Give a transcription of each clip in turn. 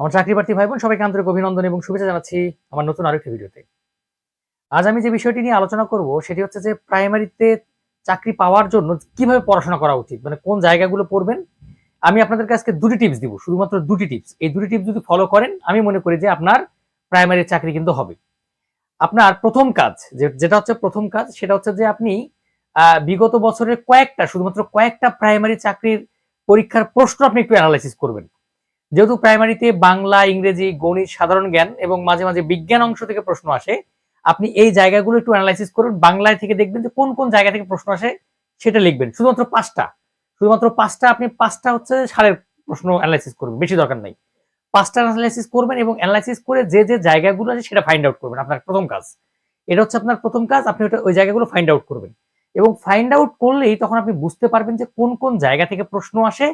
আমার চাকরি প্রার্থী ভাই বোন, সবাইকে আন্তরিক অভিনন্দন এবং শুভেচ্ছা জানাচ্ছি আমার নতুন আরেকটি ভিডিওতে। আজ আমি যে বিষয়টি নিয়ে আলোচনা করব, সেটি হচ্ছে যে প্রাইমারিতে চাকরি পাওয়ার জন্য কীভাবে পড়াশোনা করা উচিত মানে কোন জায়গাগুলো পড়বেন। আমি আপনাদেরকে আজকে দুটি টিপস দিব, শুধুমাত্র দুটি টিপস। এই দুটি টিপস যদি ফলো করেন, আমি মনে করি যে আপনার প্রাইমারি চাকরি কিন্তু হবে। আপনার প্রথম কাজ যেটা হচ্ছে প্রথম কাজ, সেটা হচ্ছে যে আপনি বিগত বছরের কয়েকটা, শুধুমাত্র কয়েকটা প্রাইমারি চাকরির পরীক্ষার প্রশ্ন আপনি একটু অ্যানালাইসিস করবেন। যেহেতু প্রাইমারিতে বাংলা, ইংরেজি, গণিত সাধারণ জ্ঞান এবং মাঝে মাঝে বিজ্ঞান অংশ থেকে প্রশ্ন আসে, আপনি এই জায়গাগুলো একটু অ্যানালাইসিস করুন, বাংলায় থেকে দেখবেন যে কোন কোন জায়গা থেকে প্রশ্ন আসে সেটা লিখবেন, শুধুমাত্র পাঁচটা। শুধুমাত্র পাঁচটা, আপনি পাঁচটা হচ্ছে সারের প্রশ্ন অ্যানালাইসিস করবেন, বেশি দরকার নাই। পাঁচটা অ্যানালাইসিস করবেন এবং অ্যানালাইসিস করে যে যে জায়গাগুলো আছে সেটা ফাইন্ড আউট করবেন, আপনার প্রথম কাজ। এটা হচ্ছে আপনার প্রথম কাজ, আপনি ওটা ওই জায়গাগুলো ফাইন্ড আউট করবেন। এবং ফাইন্ড আউট করলেই তখন আপনি বুঝতে পারবেন যে কোন কোন জায়গা থেকে প্রশ্ন আসে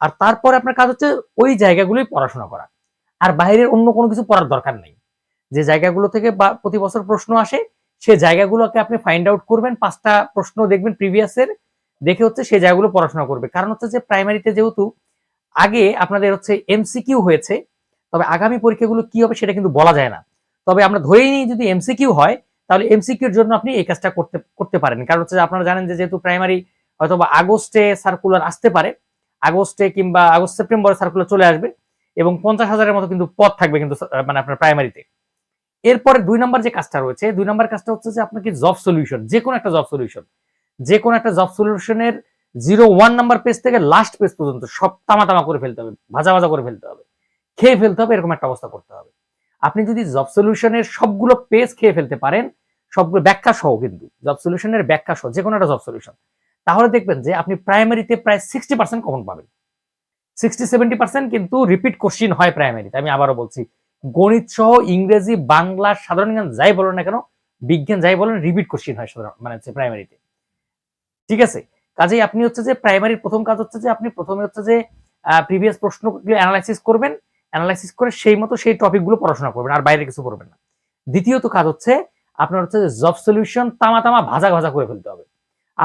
আর তারপরে আপনার কাজ হচ্ছে ওই জায়গাগুলোই পড়াশোনা করা। আর বাইরের অন্য কোনো কিছু পড়ার দরকার নেই। যে জায়গাগুলো থেকে বা প্রতি বছর প্রশ্ন আসে, সে জায়গাগুলোকে আপনি ফাইন্ড আউট করবেন, পাঁচটা প্রশ্ন দেখবেন প্রিভিয়াসের দেখে হচ্ছে সেই জায়গাগুলো পড়াশোনা করবে। কারণ হচ্ছে যে প্রাইমারিতে যেহেতু আগে আপনাদের হচ্ছে এমসিকিউ হয়েছে, তবে আগামী পরীক্ষাগুলো কি হবে সেটা কিন্তু বলা যায় না। তবে আমরা ধরেই নিই যদি এমসিকিউ হয়, তাহলে এমসিকিউর জন্য আপনি এই কাজটা করতে করতে পারেন। কারণ হচ্ছে আপনারা জানেন যে যেহেতু প্রাইমারি হয়তো বা আগস্টে সার্কুলার আসতে পারে আগস্টে কিংবা আগস্ট সেপ্টেম্বরে সার্কুলার চলে আসবে এবং পঞ্চাশ হাজারের মতো কিন্তু পদ থাকবে কিন্তু মানে আপনার প্রাইমারিতে এরপরে দুই নম্বর যে কাজটা রয়েছে, দুই নম্বর কাজটা হচ্ছে যে আপনাকে জব সলিউশন যে কোনো একটা জব সলিউশন যে কোনো একটা জব সলিউশনের জিরো ওয়ান নাম্বার পেজ থেকে লাস্ট পেজ পর্যন্ত সব তামা তামা করে ফেলতে হবে ভাজা ভাজা করে ফেলতে হবে, খেয়ে ফেলতে হবে, এরকম একটা অবস্থা করতে হবে। আপনি যদি জব সলিউশনের সবগুলো পেজ খেয়ে ফেলতে পারেন, সবগুলো ব্যাখ্যা সহ কিন্তু জব সলিউশনের ব্যাখ্যা সহ, যে কোনো একটা জব সলিউশন তাহলে দেখবেন যে আপনি প্রাইমারিতে প্রায় সিক্সটি পার্সেন্ট কমন পাবেন। সিক্সটি সেভেন্টি পার্সেন্ট কিন্তু রিপিট কোশ্চিন হয় প্রাইমারিতে আমি আবারও বলছি, গণিত সহ ইংরেজি, বাংলা, সাধারণ জ্ঞান যাই বলেন না কেন, বিজ্ঞান যাই বলেন রিপিট কোশ্চিন হয় সাধারণ মানে হচ্ছে প্রাইমারিতে ঠিক আছে? কাজেই আপনি হচ্ছে যে প্রাইমারির প্রথম কাজ হচ্ছে যে আপনি প্রথমে হচ্ছে যে প্রিভিয়াস প্রশ্নগুলো অ্যানালাইসিস করবেন অ্যানালাইসিস করে সেই মতো সেই টপিকগুলো পড়াশোনা করবেন, আর বাইরে কিছু করবেন না। দ্বিতীয়ত কাজ হচ্ছে, আপনার হচ্ছে যে জব সলিউশন তামা তামা ভাজা ভাজা করে ফেলতে হবে।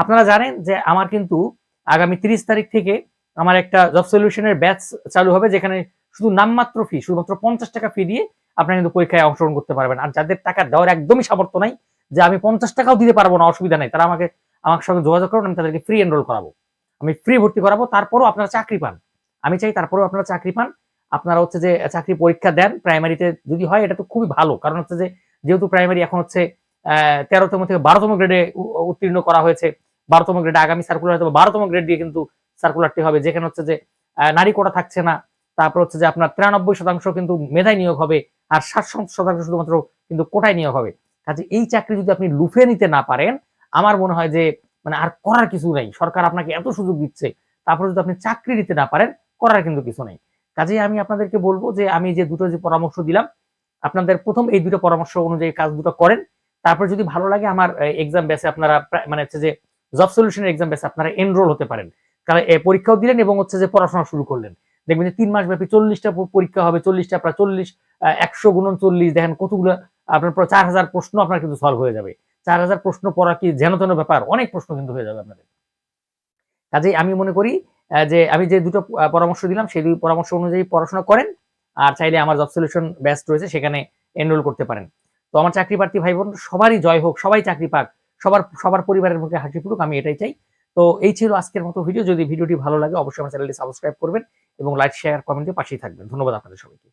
আপনারা জানেন যে আমার কিন্তু আগামী তিরিশ তারিখ থেকে আমার একটা জব সলিউশনের ব্যাচ চালু হবে, যেখানে শুধু নামমাত্র ফি শুধুমাত্র পঞ্চাশ টাকা ফি দিয়ে আপনারা কিন্তু পরীক্ষায় অংশগ্রহণ করতে পারবেন। আর যাদের টাকা দেওয়ার একদমই সামর্থ্য নাই, যে আমি পঞ্চাশ টাকাও দিতে পারব না, অসুবিধা নাই, তারা আমাকে, আমার সঙ্গে যোগাযোগ করুন, আমি তাদেরকে ফ্রি এনরোল করাবো। আমি ফ্রি ভর্তি করাবো, তারপরও আপনারা চাকরি পান। আমি চাই তারপরেও আপনারা চাকরি পান। আপনারা হচ্ছে যে চাকরি পরীক্ষা দেন, প্রাইমারিতে যদি হয় এটা তো খুবই ভালো, কারণ হচ্ছে যে যেহেতু প্রাইমারি এখন হচ্ছে তেরোতম থেকে বারোতম গ্রেডে উত্তীর্ণ করা হয়েছে বারোতম গ্রেডে আগামী সার্কুলার হয়তো বারোতম গ্রেড দিয়ে কিন্তু সার্কুলারটি হবে। যেখানে হচ্ছে যে নারী কোটা থাকছে না। তারপর হচ্ছে যে আপনার তিরানব্বই শতাংশ কিন্তু মেধায় নিয়োগ হবে আর ষাট শতাংশ শুধুমাত্র কিন্তু কোটায় নিয়োগ হবে। কাজে এই চাকরি যদি আপনি লুফে নিতে না পারেন, আমার মনে হয় যে মানে আর করার কিছু নাই। সরকার আপনাকে এত সুযোগ দিচ্ছে। তারপরে যদি আপনি চাকরি নিতে না পারেন, করার কিন্তু কিছু নেই। কাজেই আমি আপনাদেরকে বলব যে, আমি যে দুটো যে পরামর্শ দিলাম, আপনাদের প্রথম এই দুটো পরামর্শ অনুযায়ী কাজ দুটো করেন। তারপর যদি ভালো লাগে, আমার এক্সাম বেসে আপনারা মানে হচ্ছে যে জব সলিউশনের এক্সাম বেসে আপনারা এনরোল হতে পারেন। কারণ পরীক্ষাও দিলেন এবং হচ্ছে যে পড়াশোনা শুরু করলেন। দেখবেন যে তিন মাস ব্যাপী চল্লিশটা পরীক্ষা হবে, চল্লিশটা প্রায় চল্লিশ একশো গুণন চল্লিশ, দেখেন কতগুলো আপনার চার হাজার প্রশ্ন আপনার কিন্তু সলভ হয়ে যাবে। চার হাজার প্রশ্ন পড়া কি যেন তেন ব্যাপার, অনেক প্রশ্ন কিন্তু হয়ে যাবে আপনাদের। কাজেই আমি মনে করি যে আমি যে দুটো পরামর্শ দিলাম, সেই দুই পরামর্শ অনুযায়ী পড়াশোনা করেন, আর চাইলে আমার জব সলিউশন ব্যাচ রয়েছে, সেখানে এনরোল করতে পারেন। তো আমার চাকরি প্রার্থী ভাই বোন সবারই জয় হোক, সবাই চাকরি পাক সবার সবার পরিবারের মুখে হাসি ফুটুক, আমি এটাই চাই। তো এই ছিল আজকের মতো ভিডিও যদি ভিডিওটি ভালো লাগে, অবশ্যই আমার চ্যানেলটি সাবস্ক্রাইব করবেন এবং লাইক শেয়ার কমেন্টে পাশেই থাকবেন। ধন্যবাদ আপনাদের সবাইকে।